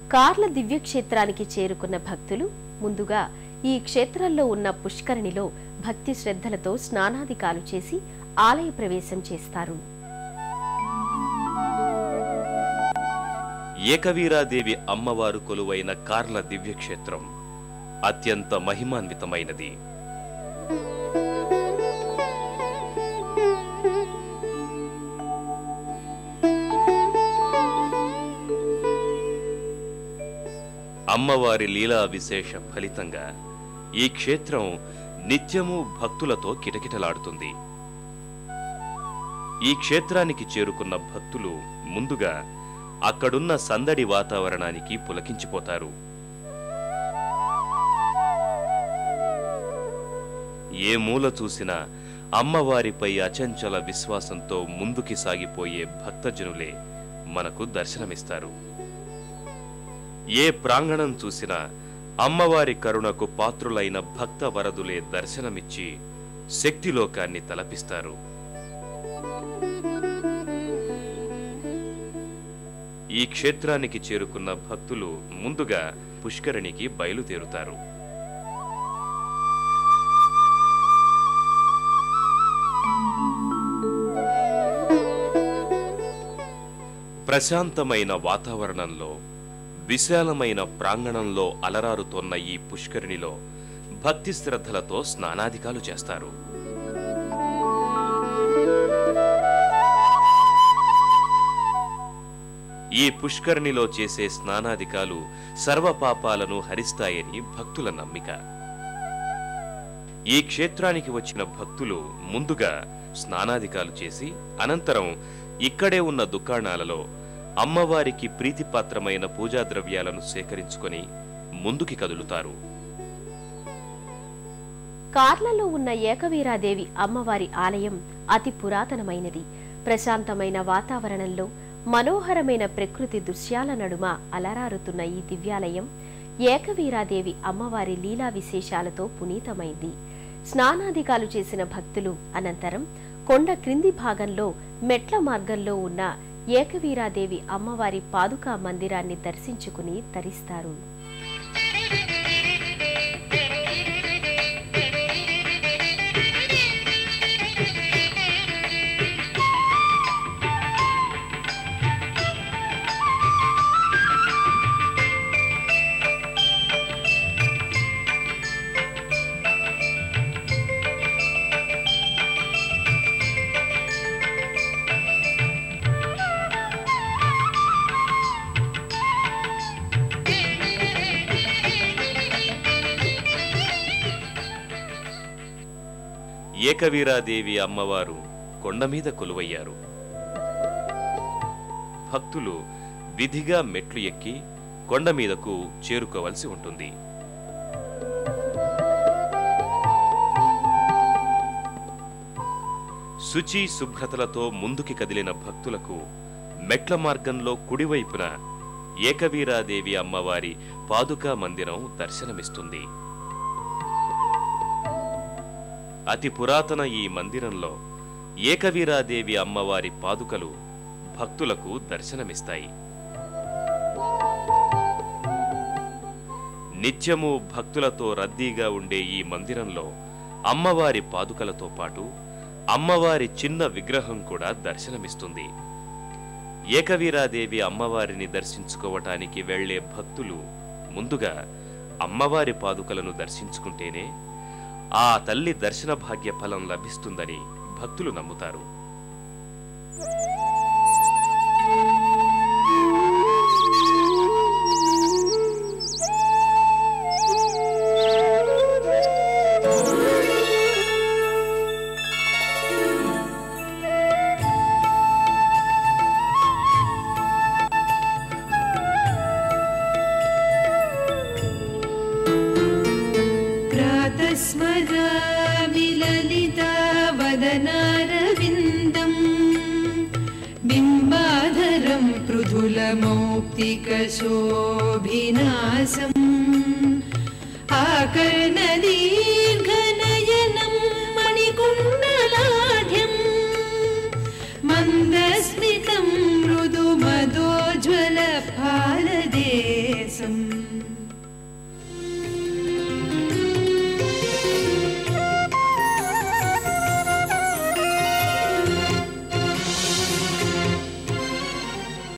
కార్ల దివ్యక్షేత్రానికి చేరుకున్న భక్తులు ముందుగా ఈ క్షేత్రంలో ఉన్న పుష్కరిణిలో భక్తి శ్రద్ధలతో స్నానాధికాలు చేసి ఆలయ ప్రవేశం చేస్తారు. ఏకవీరాదేవి అమ్మవారు కొలువైన కార్ల దివ్యక్షేత్రం అత్యంత మహిమాన్వితమైనది. అమ్మవారి లీలా విశేష ఫలితంగా ఈ క్షేత్రం నిత్యము భక్తులతో కిటకిటలాడుతుంది. ఈ క్షేత్రానికి చేరుకున్న భక్తులు ముందుగా అక్కడున్న సందడి వాతావరణానికి పులకించిపోతారు. ఏ మూల చూసినా అమ్మవారిపై అచంచల విశ్వాసంతో ముందుకి సాగిపోయే భక్తజనులే మనకు దర్శనమిస్తారు. ఏ ప్రాంగణం చూసినా అమ్మవారి కరుణకు పాత్రులైన భక్త వరదులే దర్శనమిచ్చి శక్తిలోకాన్ని తలపిస్తారు. ఈ క్షేత్రానికి చేరుకున్న భక్తులు ముందుగా పుష్కరిణికి బయలుదేరుతారు. ప్రశాంతమైన వాతావరణంలో విశాలమైన ప్రాంగణంలో అలరారుతోన్న ఈ పుష్కరిణిలో భక్తి శ్రద్ధలతో స్నానాధికాలు చేస్తారు. ఈ పుష్కరిణిలో చేసే స్నానాధికాలు సర్వపాపాలను హరిస్తాయని భక్తుల నమ్మిక. ఈ క్షేత్రానికి వచ్చిన భక్తులు ముందుగా స్నానాధికాలు చేసి అనంతరం ఇక్కడే ఉన్న దుకాణాలలో అమ్మవారికి ప్రీతిపాత్రమైన పూజా ద్రవ్యాలను సేకరించుకొని ముందుకి కదులుతారు. కార్లలో ఉన్న ఏకవీరాదేవి అమ్మవారి ఆలయం అతి పురాతనమైనది. ప్రశాంతమైన వాతావరణంలో మనోహరమైన ప్రకృతి దృశ్యాల నడుమ అలరారుతున్న ఈ దివ్యాలయం ఏకవీరాదేవి అమ్మవారి లీలా విశేషాలతో పునీతమైంది. స్నానాదికాలు చేసిన భక్తులు అనంతరం కొండ క్రింది భాగంలో మెట్ల మార్గంలో ఉన్న ఏకవీరాదేవి అమ్మవారి పాదుకా మందిరాన్ని దర్శించుకుని తరిస్తారు. ఏకవీరాదేవి అమ్మవారు కొండ మీద కొలువయ్యారు. భక్తులు విధిగా మెట్లు ఎక్కి కొండ మీదకు చేరుకోవలసి ఉంటుంది. శుచి శుభ్రతలతో ముందుకి కదిలిన భక్తులకు మెట్ల మార్గంలో కుడివైపున ఏకవీరాదేవి అమ్మవారి పాదుకా మందిరం దర్శనమిస్తుంది. అతి పురాతన ఈ మందిరంలో ఏకవీరాదేవి అమ్మవారి పాదుకలు భక్తులకు దర్శనమిస్తాయి. నిత్యము భక్తులతో రద్దీగా ఉండే ఈ మందిరంలో అమ్మవారి పాదుకలతో పాటు అమ్మవారి చిన్న విగ్రహం కూడా దర్శనమిస్తుంది. ఏకవీరాదేవి అమ్మవారిని దర్శించుకోవటానికి వెళ్ళే భక్తులు ముందుగా అమ్మవారి పాదుకలను దర్శించుకుంటేనే ఆ తల్లి దర్శన భాగ్య ఫలం లభిస్తుందని భక్తులు నమ్ముతారు स्मरामि ललितावदनारविन्दम् बिम्बाधरं पृथुलमौक्तिकशोभिनाशम्। आकर्णदीर्घ